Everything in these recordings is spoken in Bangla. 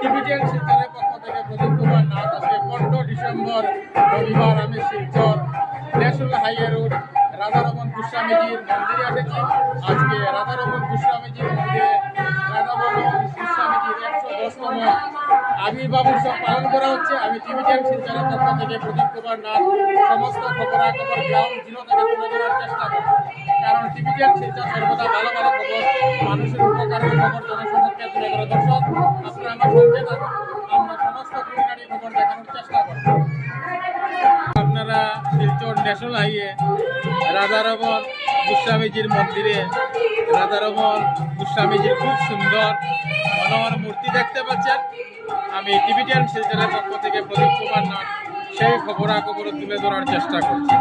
টিভিটিএন শিলচরের পক্ষ থেকে প্রদীপ কুমার নাথ আজকে পনেরো ডিসেম্বর রবিবার আমি Silchar national highway road, Radharaman গোস্বামীজির মন্দিরে এসেছি। আজকে রাধারমন গোস্বামীজির মন্দিরে রাধারমন গোস্বামীজির একশো আবির্ভাব উৎসব পালন করা হচ্ছে। আমি টিভিটিএন শিলচরের পক্ষ থেকে প্রদীপ কুমার নাথ সমস্ত খবরাখবর গ্রাউন্ড জিরো ধরার চেষ্টা করব। কারণ টিভিটিএন শিলচর সর্বদা ভালো ভালো খবর, মানুষের উপকারের খবর আপনারা সমস্ত দেখানোর চেষ্টা আপনারা শিলচর ন্যাশনাল হাইওয়ে, রাধারমন গোস্বামীজির মন্দিরে, রাধারমন গোস্বামীজির খুব সুন্দর মনোহর মূর্তি দেখতে পাচ্ছেন। আমি টিভিটিয়ান শিলচরের পক্ষ থেকে প্রদীপ কুমার নাথ সেই খবরাখবর তুলে ধরার চেষ্টা করছি।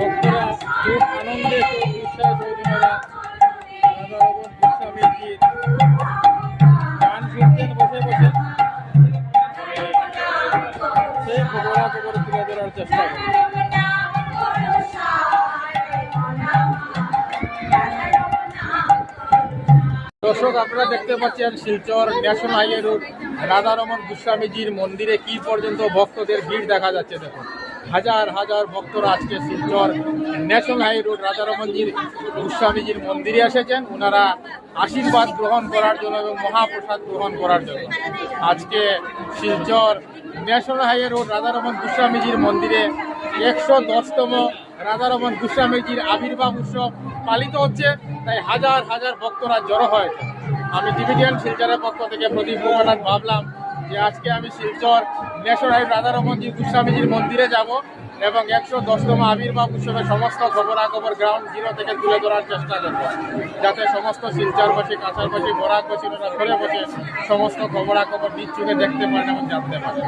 সেই ধরার চেষ্টা দর্শক, আপনারা দেখতে পাচ্ছেন Silchar national highway road, Radharaman গোস্বামীজির মন্দিরে কি পর্যন্ত ভক্তদের ভিড় দেখা যাচ্ছে দেখুন। হাজার হাজার ভক্তরা আজকে শিলচর ন্যাশনাল হাই রোড রাধারমনজির গোস্বামীজির মন্দিরে এসেছেন। ওনারা আশীর্বাদ গ্রহণ করার জন্য এবং মহাপ্রসাদ গ্রহণ করার জন্য। আজকে Silchar national highway road Radharaman গোস্বামীজির মন্দিরে একশো দশতম রাধারমন গোস্বামীজির আবির্ভাব উৎসব পালিত হচ্ছে। তাই হাজার হাজার ভক্তরা জড়ো হয়েছে। আমি ডিভিডিয়ান শিলচরের পক্ষ থেকে প্রদীপ ভাবলাম যে আজকে আমি শিলচর ন্যাশনাল রাধারমনজি গোস্বামীজির মন্দিরে যাব এবং একশো দশতম আবির্ভাব উৎসবের সমস্ত খবরাখবর গ্রাউন্ড জিরো থেকে তুলে ধরার চেষ্টা করব। যাতে সমস্ত শিলচরবাসী কাছারবাসী বরাকবাসী ওরা ঘরে বসে সমস্ত খবরাখবর নিজ চোখে দেখতে পারেন এবং জানতে পারেন।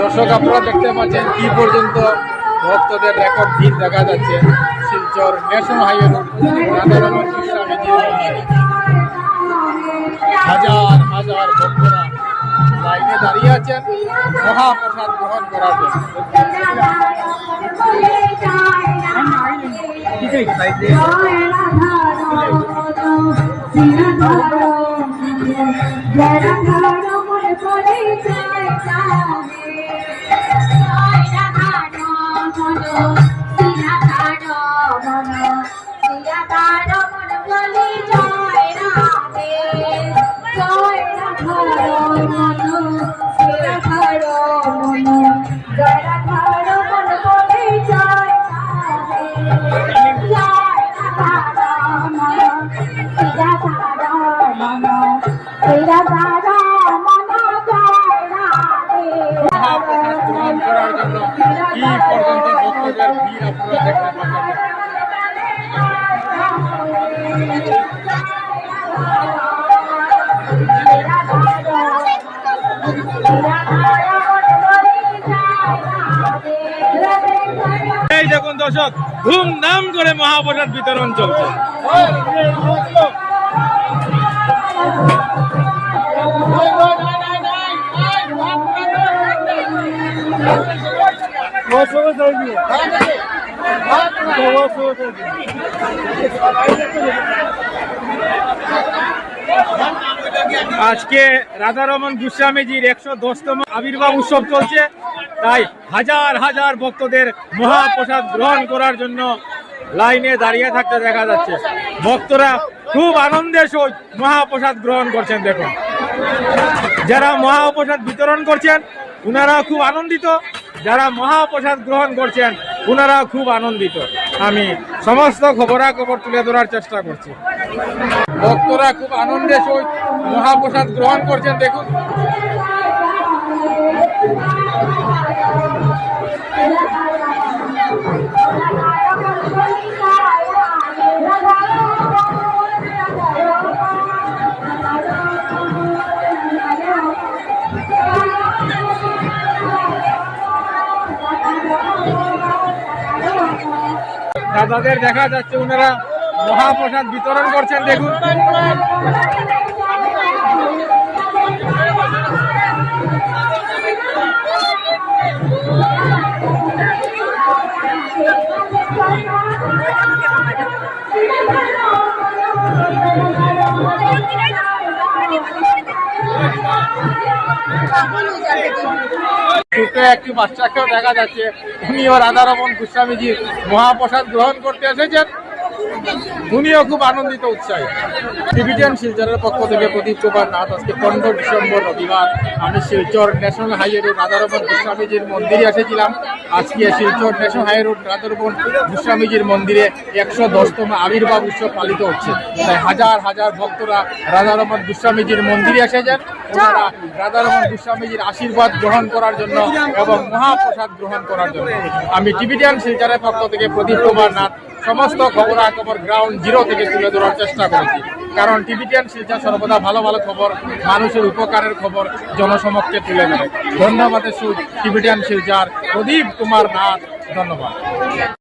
দর্শক, আপনারা দেখতে পাচ্ছেন কি পর্যন্ত ভক্তদের রেকর্ড ভিড় দেখা যাচ্ছে Silchar national highway road Radharaman গোস্বামীজির মন্দিরে। দাঁড়িয়ে আছেন মহাপ্রসাদ গ্রহণ করার জন্য মহাপ্রসাদ এই দেখুন দর্শক ধুমধাম করে মহাপ্রসাদ বিতরণ চলছে। আজকে রাধারমন গোস্বামীজির একশো দশতম আবির্ভাব উৎসব চলছে। তাই হাজার হাজার ভক্তদের মহাপ্রসাদ গ্রহণ করার জন্য লাইনে দাঁড়িয়ে থাকতে দেখা যাচ্ছে। ভক্তরা খুব আনন্দের সহিত মহাপ্রসাদ গ্রহণ করছেন, দেখুন। যারা মহাপ্রসাদ বিতরণ করছেন ওনারা খুব আনন্দিত। যারা মহাপ্রসাদ গ্রহণ করছেন উনারা খুব আনন্দিত। আমি সমস্ত খবরাখবর তুলে ধরার চেষ্টা করছি। ভক্তরা খুব আনন্দের সহিত মহাপ্রসাদ গ্রহণ করছেন, দেখুন। দাদাদের দেখা যাচ্ছে ওনারা মহাপ্রসাদ বিতরণ করছেন দেখুন। ছোট একটি বাচ্চাকেও দেখা যাচ্ছে। উনিও রাধারমন গোস্বামীজির মহাপ্রসাদ গ্রহণ করতে এসেছেন। উনিও খুব আনন্দিত, উৎসাহী। টিভিটিয়ান শিলচরের পক্ষ থেকে প্রদীপ কুমার নাথ আজকে পনেরো ডিসেম্বর রবিবার। আমি Silchar national highway road, Radharaman গোস্বামীজির মন্দিরে এসেছিলাম। আজকে Silchar national highway road, Radharaman গোস্বামীজির মন্দিরে একশো দশতম আবির্ভাব উৎসব পালিত হচ্ছে। তাই হাজার হাজার ভক্তরা রাধারমন গোস্বামীজির মন্দিরে এসেছেন। ওনারা রাধারমন গোস্বামীজির আশীর্বাদ গ্রহণ করার জন্য এবং মহাপ্রসাদ গ্রহণ করার জন্য আমি টিভিটিয়ান শিলচরের পক্ষ থেকে প্রদীপ কুমার নাথ সমস্ত খবরাখবর গ্রাউন্ড জিরো থেকে তুলে ধরার চেষ্টা করেছি। কারণ টিভিটিয়ান শিলচর সর্বদা ভালো ভালো খবর মানুষের উপকারের খবর জনসমক্ষে তুলে ধরে। ধন্যবাদের সুখ টিভিটিয়ান শিলচর। প্রদীপ কুমার নাথ ধন্যবাদ।